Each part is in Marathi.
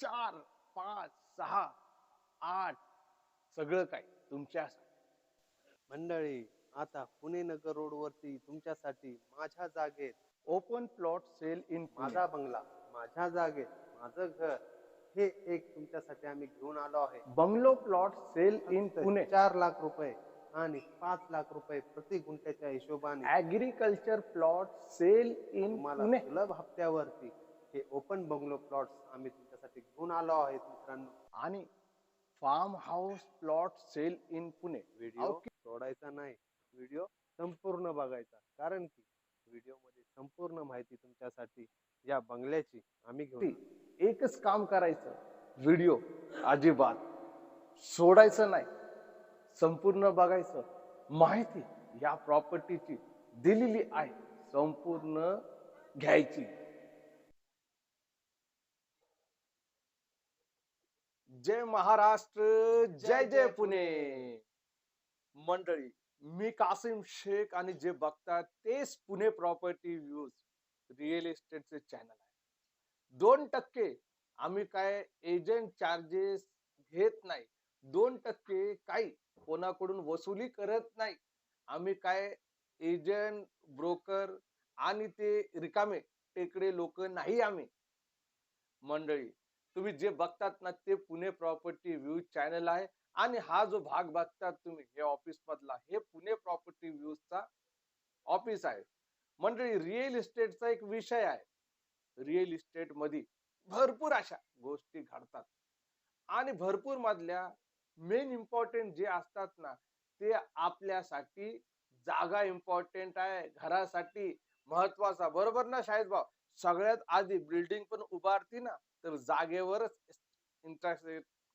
चार पाच सहा आठ सगळं काय तुमच्या मंडळी आता पुणे नगर रोड वरती तुमच्यासाठी माझ्या जागेत ओपन प्लॉट सेल इन माझा बंगला माझ्या जागेत माझं घर हे एक तुमच्यासाठी आम्ही घेऊन आलो आहे. Bungalow plot sale in Pune चार लाख रुपये आणि पाच लाख रुपये प्रति गुंठ्याच्या हिशोबाने. Agriculture plot sale in Pune सुलभ हप्त्यावरती हे ओपन बंगलो प्लॉट्स आम्ही तुमच्यासाठी घेऊन आलो आहेत मित्रांनो. आणि farm house plot sale in Pune video Okay. सोडायचा नाही. व्हिडिओ संपूर्ण बघायचा. कारण की व्हिडिओमध्ये संपूर्ण माहिती तुमच्यासाठी या बंगल्याची आम्ही घेऊन. एकच काम करायचं. व्हिडिओ अजिबात सोडायचं नाही. संपूर्ण बघायचं. माहिती या प्रॉपर्टीची दिलेली आहे. संपूर्ण घ्यायची. जय महाराष्ट्र जय जय पुणे. मंडळी मी कासिम शेख आणि जे बघतात तेच पुणे प्रॉपर्टी व्ह्यूज रिअल इस्टेटचे चॅनल आहे. दोन टक्के आम्ही काय एजंट चार्जेस घेत नाही. दोन टक्के काही कोणाकडून वसुली करत नाही. आम्ही काय एजंट ब्रोकर आणि ते रिकामे टेकडे लोक नाही आम्ही. मंडळी तुम्ही जे बघतात ना ते पुणे प्रॉपर्टी व्ह्यूज चॅनल आहे. आणि हा जो भाग बघतात तुम्ही हे ऑफिस मधला हे पुणे प्रॉपर्टी व्ह्यूजचा ऑफिस आहे. मंडळी रिअल इस्टेटचा एक विषय आहे. रिअल इस्टेटमध्ये भरपूर अशा गोष्टी घडतात. आणि भरपूर मधल्या मेन इम्पॉर्टंट जे असतात ना ते आपल्यासाठी जागा इम्पॉर्टंट आहे. घरासाठी महत्त्वाचा. बरोबर ना शाहिद भाऊ? सगळ्यात आधी बिल्डिंग पण उभारती ना तर जागेवरच इंटरेस्ट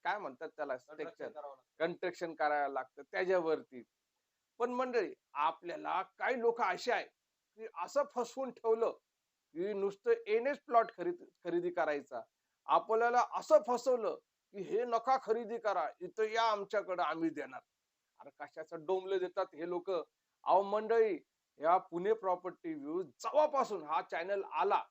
काय म्हणतात त्याला? स्ट्रक्चर कंस्ट्रक्शन करायला लागतं त्याच्यावरती. पण मंडळी आपल्याला काही लोक असे आहे की असं फसवून ठेवलं की नुसतं एनएच प्लॉट खरेदी खरेदी करायचा. आपल्याला असं फसवलं की हे नका खरेदी करा इथं या आमच्याकडे आम्ही देणार. अरे कशाचं डोंबले देतात हे लोक? अहो मंडळी या पुणे प्रॉपर्टी व्ह्यूज जेव्हापासून हा चॅनल आला.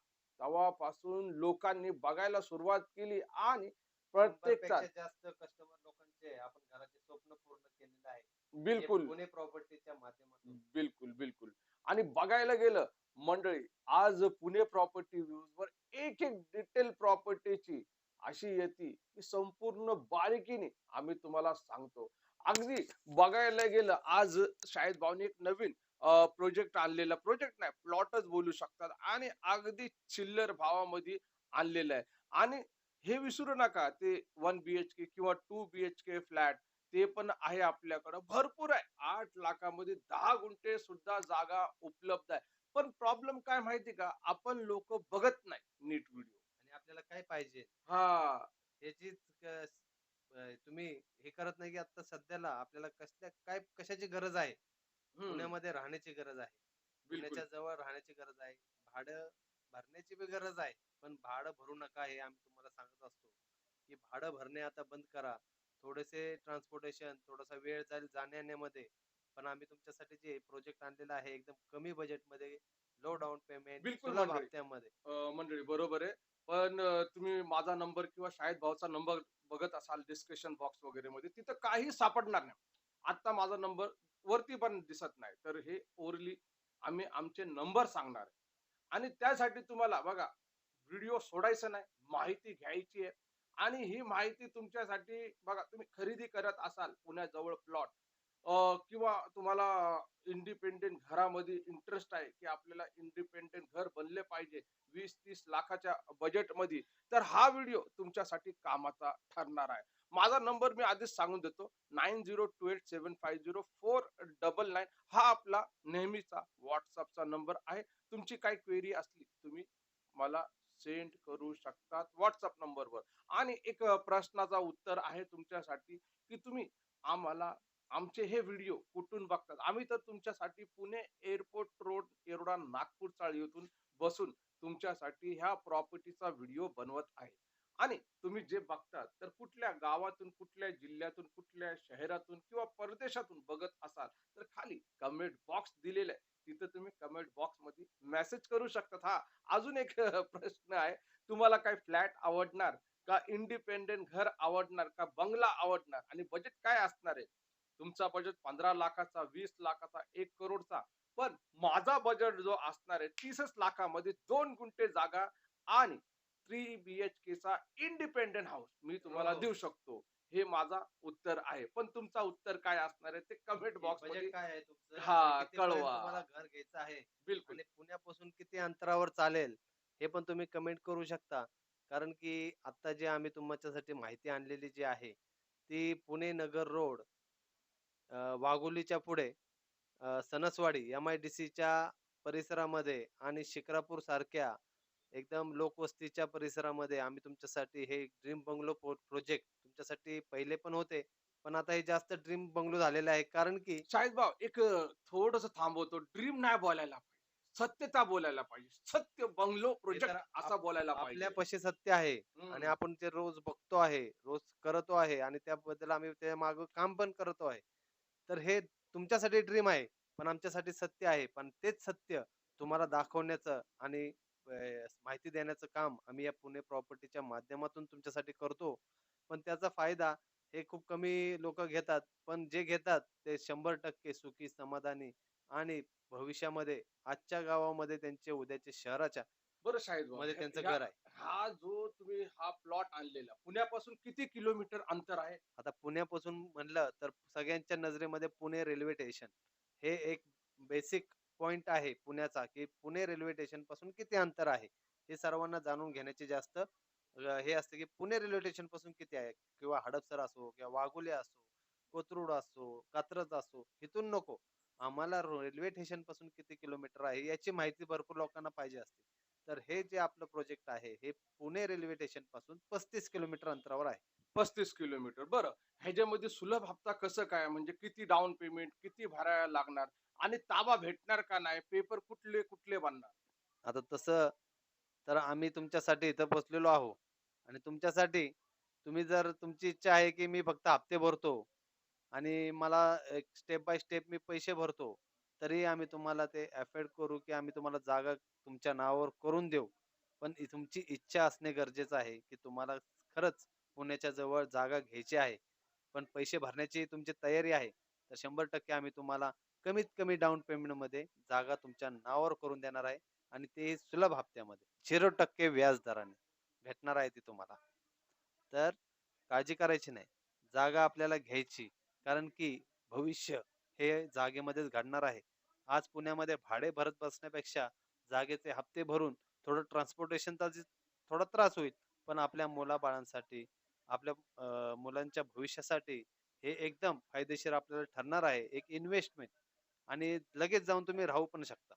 तेव्हापासून लोकांनी बघायला सुरुवात केली आणि शंभरपेक्षा जास्त कस्टमर लोकांचे आपण घराचे स्वप्न पूर्ण केलेलं आहे. बिलकुल. पुणे प्रॉपर्टीच्या माध्यमातून. बिलकुल बिलकुल. आणि बघायला गेलं मंडळी आज पुणे प्रॉपर्टी व्ह्यूज वर एक एक डिटेल प्रॉपर्टीची अशी येते की संपूर्ण बारीकीने आम्ही तुम्हाला सांगतो. अगदी बघायला गेलं आज शाळेत भाऊने एक नवीन प्रोजेक्ट आणलेला प्रोजेक्ट नाही प्लॉटच बोलू शकतात. आणि अगदी चिल्लर भावामध्ये आणलेलं आहे. आणि हे विसरू नका ते वन बीएचके किंवा टू बीएचके फ्लॅट ते पण आहे आपल्याकडं. भरपूर आहे. आठ लाखामध्ये दहा गुंठे सुद्धा जागा उपलब्ध आहे. पण प्रॉब्लेम काय माहिती का? आपण लोक बघत नाही नीट व्हिडिओ. आणि आपल्याला काय पाहिजे? हा. क- अं, तुम्ही हे करत नाही की आता सध्याला आपल्याला कसल्या काय कशाची गरज आहे? हम्म, पुण्यामध्ये राहण्याची गरज आहे. बिलकुल. पुण्याच्या जवळ राहण्याची गरज आहे. भाडं भरण्याची बी गरज आहे. पण भाडं भरू नका हे आम्ही तुम्हाला सांगत असतो. की भाडं भरणे आता बंद करा. थोडेसे ट्रान्सपोर्टेशन थोडासा वेळ जाईल जाण्या येण्यामध्ये पण आम्ही तुमच्यासाठी जे प्रोजेक्ट आणलेला आहे एकदम कमी बजेटमध्ये लो डाऊन पेमेंट बिलकुल सुलभ मंडळी. हप्त्यामध्ये. अं, मंडळी बरोबर आहे. पण अं, तुम्ही माझा नंबर किंवा शाळेत भाऊचा नंबर बघत असाल डिस्कशन बॉक्स वगैरे मध्ये तिथं काही सापडणार नाही. आता माझा नंबर वरती पण दिसत नाही. तर हे ओरली आम्ही आमचे नंबर सांगणार आहे. आणि त्यासाठी तुम्हाला बघा व्हिडिओ सोडायचा नाही माहिती घ्यायची आहे. आणि ही माहिती तुमच्यासाठी बघा तुम्ही खरेदी करत असाल पुण्याजवळ प्लॉट किंवा तुम्हाला इंडिपेंडेंट घरामध्ये इंटरेस्ट आहे की आपल्याला इंडिपेंडेंट घर बनले पाहिजे वीस तीस लाखाच्या बजेटमध्ये तर हा व्हिडिओ तुमच्यासाठी कामाचा ठरणार आहे. माझा नंबर मी आधीच सांगून देतो nine zero two eight seven five zero four double nine हा आपला नेहमीचा व्हॉट्सअपचा नंबर आहे. तुमची काही क्वेरी असली तुम्ही मला सेंड करू शकतात व्हॉट्सअप नंबरवर आणि एक प्रश्नाचा उत्तर आहे तुमच्यासाठी की तुम्ही आम्हाला आमचे हे व्हिडिओ कुठून बघतात? आम्ही तर तुमच्यासाठी पुणे एअरपोर्ट रोड येरोडा नागपूर चाळीतून बसून तुमच्यासाठी ह्या प्रॉपर्टीचा व्हिडिओ बनवत आहे. आणि तुम्ही जे बघतात तर कुठल्या गावातून कुठल्या जिल्ह्यातून कुठल्या शहरातून किंवा परदेशातून बघत असाल तर खाली कमेंट बॉक्स दिलेला आहे. तिथं तुम्ही कमेंट बॉक्समध्ये मेसेज करू शकतात. हा अजून एक प्रश्न आहे. तुम्हाला काय फ्लॅट आवडणार? का इंडिपेंडेंट घर आवडणार? का बंगला आवडणार? आणि बजेट काय असणार आहे? तुमचा बजेट पंधरा लाखाचा वीस लाखाचा एक करोडचा. पण माझा बजेट जो असणार आहे तीसच लाखामध्ये दोन गुंठे जागा आणि थ्री बीएचके चा इंडिपेंडेंट हाऊस मी तुम्हाला हो. देऊ शकतो. हे माझा उत्तर आहे. पण तुमचा उत्तर काय असणार आहे ते कमेंट बॉक्समध्ये काय आहे तुमचं? हा, कळवा. घर घ्यायचं आहे? बिलकुल. आणि पुण्यापासून किती अंतरावर चालेल? हे पण तुम्ही कमेंट करू शकता. कारण की आता जे आम्ही तुमच्यासाठी माहिती आणलेली जी आहे ती पुणे नगर रोड वाघोलीच्या पुढे अ, सणसवाडी एम आय डी सीच्या परिसरामध्ये आणि शिक्रापूर सारख्या एकदम लोकवस्तीच्या परिसरामध्ये आम्ही तुमच्यासाठी हे ड्रीम बंगलो प्रोजेक्ट तुमच्यासाठी पहिले पण होते पण आता हे जास्त ड्रीम बंगलो झालेलं आहे. कारण की शाहिद भाऊ एक थोडस थांबवतो. ड्रीम नाही बोलायला पाहिजे. सत्यता बोलायला पाहिजे. सत्य बंगलो प्रोजेक्ट असा बोलायला पाहिजे. आपल्यापाशी सत्य आहे. आणि आपण ते रोज बघतो आहे रोज करतो आहे आणि त्याबद्दल आम्ही त्या माग काम पण करतो आहे. तर हे तुमच्यासाठी ड्रीम आहे पण आमच्यासाठी सत्य आहे. पण तेच सत्य तुम्हाला दाखवण्याचं आणि माहिती देण्याचं काम आम्ही या पुणे प्रॉपर्टीच्या माध्यमातून तुमच्यासाठी करतो. पण त्याचा फायदा हे खूप कमी लोक घेतात पण जे घेतात ते शंभर टक्के सुखी समाधानी आणि भविष्यामध्ये आजच्या गावामध्ये त्यांचे उद्याचे शहराच्या बरं शाहिदमध्ये त्यांचं घर आहे. हा जो तुम्ही हा प्लॉट आणलेला पुण्यापासून किती किलोमीटर अंतर आहे? आता पुण्यापासून म्हणलं तर सगळ्यांच्या नजरेमध्ये पुणे रेल्वे स्टेशन हे एक बेसिक पॉइंट आहे पुण्याचा की पुणे रेल्वे स्टेशनपासून किती अंतर आहे? हे सर्वांना जाणून घेण्याचे जास्त हे असते की पुणे रेल्वे स्टेशनपासून किती आहे? किंवा हडपसर असो किंवा वाघोले असो कोथरूड असो कात्रज असो इथून नको. आम्हाला रेल्वे स्टेशनपासून किती किलोमीटर आहे याची माहिती भरपूर लोकांना पाहिजे असते. तर हे जे आपलं प्रोजेक्ट आहे हे पुणे रेल्वे स्टेशनपासून पस्तीस किलोमीटर अंतरावर आहे. पस्तीस किलोमीटर. बरं. ह्याच्यामध्ये सुलभ हप्ता कसं काय? म्हणजे किती डाऊन पेमेंट किती भरायला लागणार? आणि ताबा भेटणार का नाही? पेपर कुठले कुठले बनणार? आता तसं तर आम्ही तुमच्यासाठी इथं बसलेलो आहो. आणि तुमच्यासाठी तुम्ही जर तुमची इच्छा आहे की मी फक्त हप्ते भरतो आणि मला एक स्टेप बाय स्टेप मी पैसे भरतो तरी आम्ही तुम्हाला ते अफेड करू की आम्ही तुम्हाला जागा तुमच्या नावावर करून देऊ. पण तुमची इच्छा असणे गरजेचं आहे की तुम्हाला खरंच पुण्याच्या जवळ जागा घ्यायची आहे. पण पैसे भरण्याची तुमची तयारी आहे तर शंभर टक्के आम्ही तुम्हाला कमीत कमी डाऊन पेमेंटमध्ये जागा तुमच्या नावावर करून देणार आहे आणि ते सुलभ हप्त्यामध्ये. झिरो टक्के व्याज दराने भेटणार आहे ती तुम्हाला. तर काळजी करायची नाही. जागा आपल्याला घ्यायची कारण की भविष्य हे जागेमध्येच घडणार आहे. आज पुण्यामध्ये भाडे भरत बसण्यापेक्षा जागेचे हप्ते भरून थोडं ट्रान्सपोर्टेशनचा थोडा त्रास होईल. पण आपल्या मुलाबाळांसाठी आपल्या मुलांच्या भविष्यासाठी हे एकदम फायदेशीर आपल्याला ठरणार आहे. एक इन्व्हेस्टमेंट आणि लगेच जाऊन तुम्ही राहू पण शकता.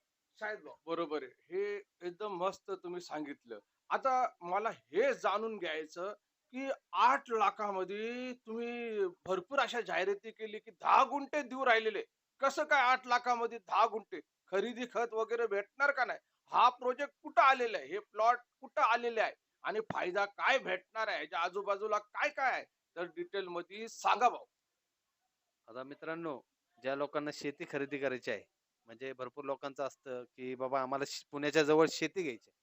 बरोबर आहे. हे एकदम मस्त तुम्ही सांगितलं. आता मला हे जाणून घ्यायचं की आठ लाखामध्ये तुम्ही भरपूर अशा जाहिराती केली की दहा गुंठे देऊ राहिलेले. कसं काय आठ लाखामध्ये दहा गुंठे खरेदी खत वगैरे भेटणार का नाही? हा प्रोजेक्ट कुठं आलेला आहे? हे प्लॉट कुठं आलेले आहे? आणि फायदा काय भेटणार आहे? ह्याच्या आजूबाजूला काय काय आहे? तर डिटेल मध्ये सांगा भाऊ. आता मित्रांनो ज्या लोकांना शेती खरेदी करायची आहे म्हणजे भरपूर लोकांचं असतं की बाबा आम्हाला पुण्याच्या जवळ शेती घ्यायची आहे.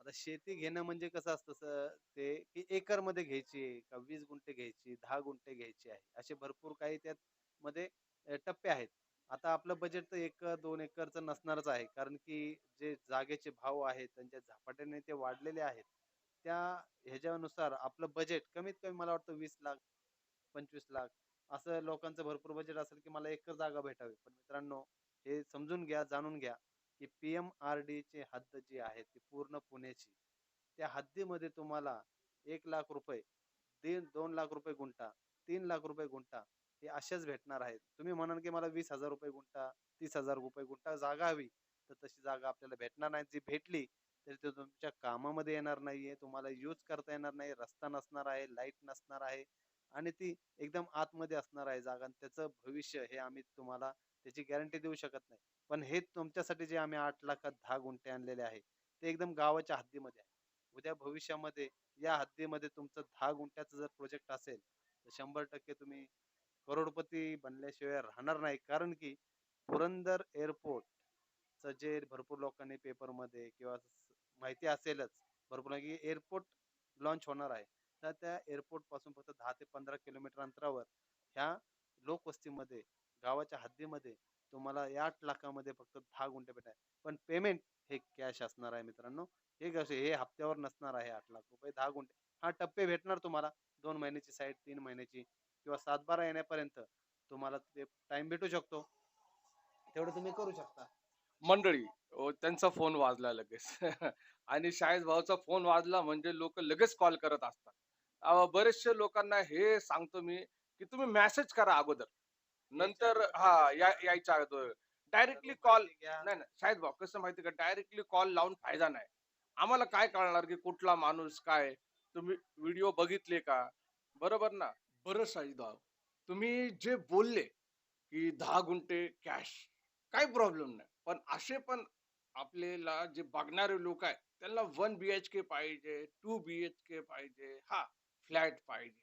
आता शेती घेणं म्हणजे कसं असतं सर ते की एकरमध्ये घ्यायची का वीस गुंठे घ्यायची दहा गुंठे घ्यायची आहे असे भरपूर काही त्यात मध्ये टप्पे आहेत. आता आपलं बजेट तर एक दोन एकरचं नसणारच आहे. कारण की जे जागेचे भाव आहेत त्यांच्या झपाट्याने ते वाढलेले आहेत. त्या ह्याच्यानुसार आपलं बजेट कमीत कमी मला वाटतं वीस लाख पंचवीस लाख असं लोकांचं भरपूर बजेट असेल की मला एकर जागा भेटावी. पण मित्रांनो हे समजून घ्या जाणून घ्या की पी एम आर डीचे हद्द जी आहे ती पूर्ण पुण्याची. त्या हद्दीमध्ये तुम्हाला एक लाख रुपये दीड दोन लाख रुपये गुंठा तीन लाख रुपये गुंठा हे अशाच भेटणार आहेत. तुम्ही म्हणाल की मला वीस हजार रुपये गुंठा तीस हजार रुपये गुंठा जागा हवी तर तशी जागा आपल्याला भेटणार नाही जी भेटली तरी ते तुमच्या कामामध्ये येणार नाहीये तुम्हाला यूज करता येणार नाही रस्ता नसणार आहे लाइट नसणार आहे आणि ती एकदम आतमध्ये असणार आहे जागा आणि त्याचं भविष्य हे आम्ही तुम्हाला त्याची गॅरंटी देऊ शकत नाही. पण हे तुमच्यासाठी जे आम्ही आठ लाखात दहा गुंठे आणलेले आहे ते एकदम गावाच्या हद्दीमध्ये आहे. उद्या भविष्यामध्ये या हद्दीमध्ये तुमचं दहा गुंठ्याचं जर प्रोजेक्ट असेल तर शंभर टक्के तुम्ही करोडपती बनल्याशिवाय राहणार नाही. कारण की पुरंदर एअरपोर्ट जे भरपूर लोकांनी पेपरमध्ये किंवा माहिती असेलच भरपूर की एअरपोर्ट लॉन्च होणार आहे. तर त्या एअरपोर्टपासून फक्त दहा ते पंधरा किलोमीटर अंतरावर ह्या लोकवस्तीमध्ये गावाच्या हद्दीमध्ये तुम्हाला या आठ लाखामध्ये फक्त दहा गुंठे भेटाय पण पेमेंट हे कॅश असणार आहे मित्रांनो. हे कसे हे हप्त्यावर नसणार आहे आठ लाख रुपये दहा गुंठे. हा टप्पे भेटणार तुम्हाला दोन महिन्याची साईड तीन महिन्याची. किंवा सात बारा येण्यापर्यंत तुम्हाला ते टाइम भेटू शकतो. तेवढं तुम्ही करू शकता. मंडळी अ, त्यांचा फोन वाजला लगेच. आणि शाळेत भाऊचा फोन वाजला म्हणजे लोक लगेच कॉल करत असतात. बरेचशे लोकांना हे सांगतो मी की तुम्ही मेसेज करा अगोदर. नंतर हा या- यायच्या अगोदर. Directly call. नाही नाही शाहिद भाऊ कसं माहिती का? डायरेक्टली कॉल लावून फायदा नाही. आम्हाला काय कळणार की कुठला माणूस काय? तुम्ही व्हिडिओ बघितले का? बरोबर ना? बरं भाऊ तुम्ही जे बोलले की दहा गुंठे कॅश काही प्रॉब्लेम नाही. पण असे पण आपल्याला जे बघणारे लोक आहेत त्यांना वन बी एच के पाहिजे टू बी एच के पाहिजे हा फ्लॅट पाहिजे.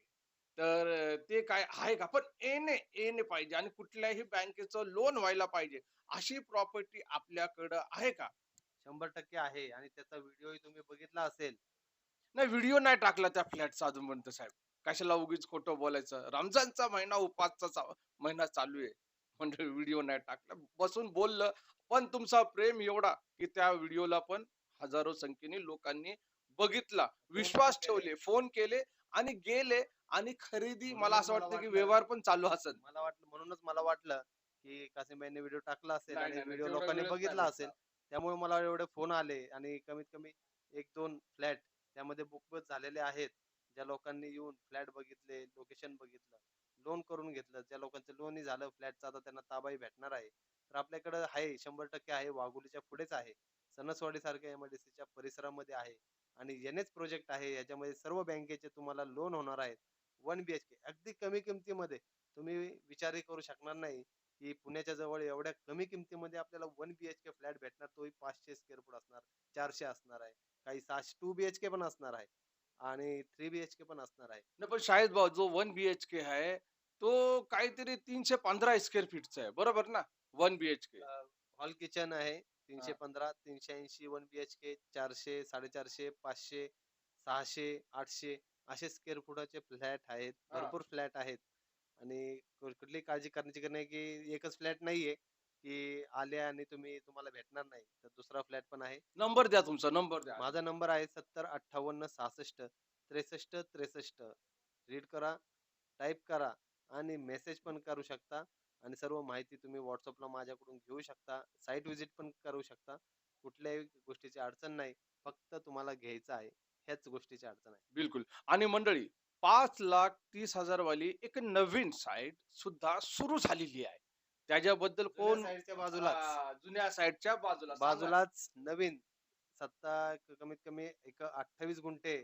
तर ते काय आहे का? पण एने एने पाहिजे आणि कुठल्याही बँकेचं लोन व्हायला पाहिजे अशी प्रॉपर्टी आपल्याकडं आहे का? शंभर टक्के आहे आणि त्याचा व्हिडिओ तुम्ही बघितला असेल. नाही व्हिडिओ नाही टाकला त्या फ्लॅटचा अजूनपर्यंत साहेब. कशाला उगीच खोटं बोलायचं? रमजानचा महिना उपासचा महिना चालू आहे. म्हणजे व्हिडिओ नाही टाकला. बसून बोललं पण तुमचा प्रेम एवढा की त्या व्हिडिओला पण हजारो संख्येने लोकांनी बघितला. विश्वास. ठेवले फोन केले आणि गेले आणि खरेदी मला असं वाटतं की व्यवहार पण चालू असेल. मला वाटलं म्हणूनच मला वाटलं की कासिमबाईंनी व्हिडिओ टाकला असेल आणि व्हिडिओ लोकांनी बघितला. असेल. त्यामुळे मला एवढे फोन आले आणि कमीत कमी एक दोन फ्लॅट त्यामध्ये बुकबत झालेले आहेत. ज्या लोकांनी येऊन फ्लॅट बघितले लोकेशन बघितलं लोन करून घेतलं ज्या लोकांचं लोनही झालं फ्लॅटचं आता त्यांना ताबाही भेटणार आहे. तर आपल्याकडे आहे शंभर टक्के आहे वाघोलीच्या पुढेच आहे. सणसवाडी सारख्या एमआयडीसीच्या परिसरामध्ये आहे. आणि एनएच प्रोजेक्ट आहे याच्यामध्ये सर्व बँकेचे तुम्हाला लोन होणार आहेत. वन बी एच के अगदी कमी किमतीमध्ये. तुम्ही विचारही करू शकणार नाही की पुण्याच्या जवळ एवढ्या कमी किमतीमध्ये आपल्याला one B H K flat भेटणार. तोही पाचशे स्क्वेअर फूट असणार चारशे असणार आहे. काही सहाशे टू बी एच के पण असणार आहे. आणि थ्री बी एच के पण असणार आहे. नाही पण शाहिद भाऊ जो वन बी एच के आहे तो काहीतरी तीनशे पंधरा स्क्वेअर फीटचा आहे. बरोबर ना? One B H K. Hall kitchen आहे तीनशे. पंधरा तीनशे ऐंशी वन बी एच के चारशे साडेचारशे पाचशे सहाशे आठशे असे स्क्वेअर फुटाचे फ्लॅट आहेत. भरपूर फ्लॅट आहेत. आणि कुठली काळजी करण्याची गरज नाही की एकच फ्लॅट नाहीये. की आले आणि तुम्ही तुम्हाला भेटणार नाही तर दुसरा फ्लॅट पण आहे. नंबर द्या तुमचा नंबर द्या. माझा नंबर आहे सत्तर अठ्ठावन्न सहासष्ट त्रेसष्ट त्रेसष्ट. रीड करा टाईप करा आणि मेसेज पण करू शकता आणि सर्व माहिती तुम्ही व्हॉट्सअपला माझ्याकडून घेऊ शकता साईट व्हिजिट पण करू शकता. कुठल्याही गोष्टीची अडचण नाही फक्त तुम्हाला घ्यायचं आहे ह्याच गोष्टीची अडचण आहे. बिलकुल. आणि मंडळी पाच लाख तीस हजार वाली एक नवीन साईट सुद्धा सुरू झालेली आहे. त्याच्याबद्दल कोण साईडच्या आ, जुन्या साईडच्या बाजूला. बाजूलाच नवीन सत्ता कमीत कमी एक अठ्ठावीस गुंठे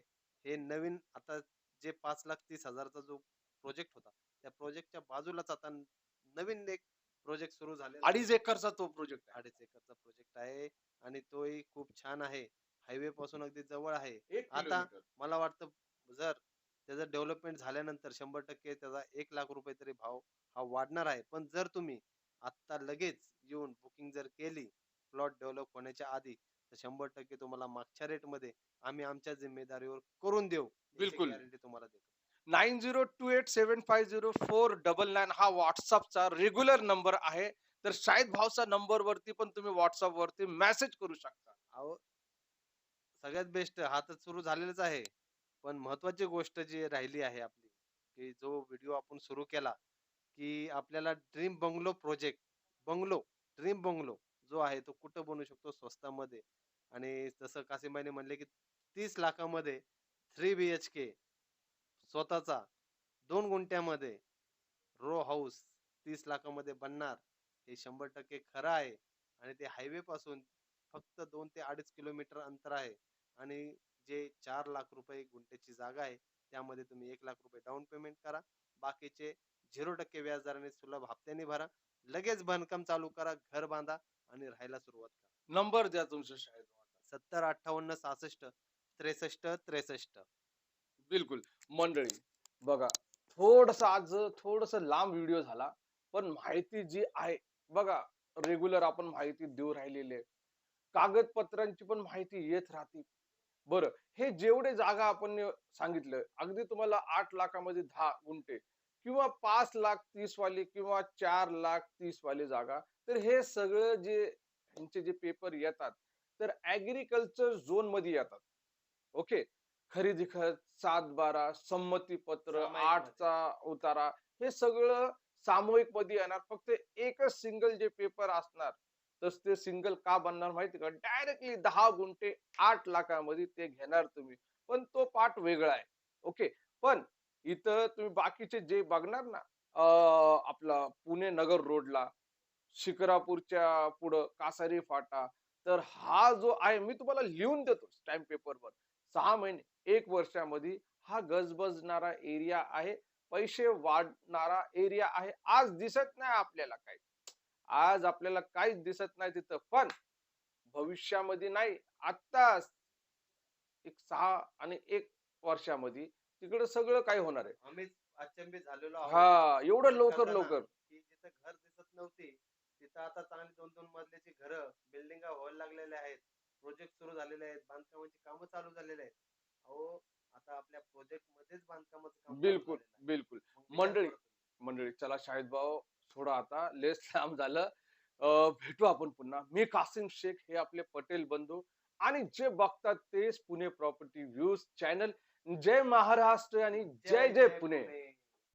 हे नवीन आता जे पाच लाख तीस हजारचा जो प्रोजेक्ट होता त्या प्रोजेक्टच्या बाजूलाच आता नवीन एक प्रोजेक्ट सुरू आहे. अडीच एकरचा तो प्रोजेक्ट आहे अडीच एकरचा प्रोजेक्ट आहे आणि तोही खूप छान आहे हायवे पासून अगदी जवळ आहे आता. मला वाटतं जर त्याचं डेव्हलपमेंट झाल्यानंतर शंभर टक्के त्याचा एक लाख रुपये तरी भाव हा वाढणार आहे पण जर तुम्ही आत्ता लगेच येऊन बुकिंग जर केली प्लॉट डेव्हलप होण्याच्या आधी तर शंभर टक्के तुम्हाला मागच्या रेटमध्ये आम्ही आमच्या जिम्मेदारीवर करून देऊ. बिलकुल. गॅरंटी तुम्हाला देतो. Nine zero two eight seven five zero four double nine हा व्हॉट्सअपचा रेग्युलर नंबर आहे. तर शाहिद भावचा नंबर वरती पण तुम्ही व्हॉट्सअप वरती मेसेज करू शकता. अहो सगळ्यात बेस्ट हा तर सुरू झालेलाच आहे. पण महत्वाची गोष्ट जी राहिली आहे आपली की जो व्हिडिओ आपण सुरू केला की आपल्याला dream bungalow project bungalow dream bungalow जो आहे तो कुठं बनवू शकतो स्वस्तामध्ये? आणि जसं कासिमबाईने म्हणले की तीस लाखामध्ये थ्री बी एच के स्वतःचा दोन गुंठ्यामध्ये रो हाऊस तीस लाखामध्ये बनणार हे शंभर टक्के खरं आहे. आणि ते हायवे पासून फक्त दोन ते अडीच किलोमीटर अंतर आहे. आणि जे चार लाख रुपये गुंठ्याची जागा आहे त्यामध्ये तुम्ही एक लाख रुपये डाऊन पेमेंट करा. बाकीचे झिरो टक्के व्याजदराने सुलभ हप्त्याने भरा लगेच बांधकाम चालू करा घर बांधा आणि राहायला सुरुवात करा. नंबर द्या तुमचं शाहिद भावचा. सत्तर अठ्ठावन्न सहासष्ट त्रेसष्ट त्रेसष्ट. बिलकुल. मंडळी बघा थोडस आज थोडस लांब व्हिडिओ झाला पण माहिती जी आहे बघा रेग्युलर आपण माहिती देऊ राहिलेली. आहे कागदपत्रांची पण माहिती येत राहते. बरं हे जेवढे जागा आपण सांगितलं अगदी तुम्हाला आठ लाखामध्ये दहा गुंठे किंवा पाच लाख तीस वाली किंवा चार लाख तीस वाली जागा तर हे सगळं जे यांचे जे पेपर येतात तर ऍग्रिकल्चर झोनमध्ये येतात. ओके खरेदी खत सात बारा संमती पत्र आठचा उतारा हे सगळं सामूहिकमध्ये येणार. फक्त एकच सिंगल जे पेपर असणार तर ते सिंगल का बनणार माहिती का? डायरेक्टली दहा गुंठे आठ लाखामध्ये ते घेणार तुम्ही. पण तो पाठ वेगळा आहे. ओके पण इथं तुम्ही बाकीचे जे बघणार ना आपला पुणे नगर रोडला शिकरापूरच्या पुढं कासारी फाटा तर हा जो आहे मी तुम्हाला लिहून देतो स्टॅम्प पेपरवर. सहा महिने एक वर्षामध्ये हा गजबजणारा एरिया आहे पैसे वाढणारा एरिया आहे. आज दिसत नाही आपल्याला काही. आज आपल्याला काहीच दिसत नाही तिथं पण भविष्यामध्ये नाही आत्ताच एक सहा आणि एक वर्षामध्ये तिकडे सगळं काय होणार आहे? आम्हीच अचंबित झालेलो आहोत. हा एवढं लवकर करताना लवकर. की जिथं घर दिसत नव्हती तिथं आता चांगली दोन दोन मजल्याची घरं बिल्डिंग व्हायला लागलेल्या आहेत. प्रोजेक्ट सुरू झालेले आहेत. बांधकामाची कामं चालू झालेले आहेत. अहो आता आपल्या प्रोजेक्ट मध्येच बांधकामाचं काम चालू बिलकुल झालेलं आहे. बिलकुल. मग विचार मंडळी. मंडळी चला शाहिद भाऊ सोडा आता. लेस लांब झालं. अं, भेटू आपण पुन्हा. मी कासिम शेख हे आपले पटेल बंधू. आणि जे बघतात तेच पुणे प्रॉपर्टी व्ह्यूज चॅनल जय महाराष्ट्र आणि जय जय पुणे.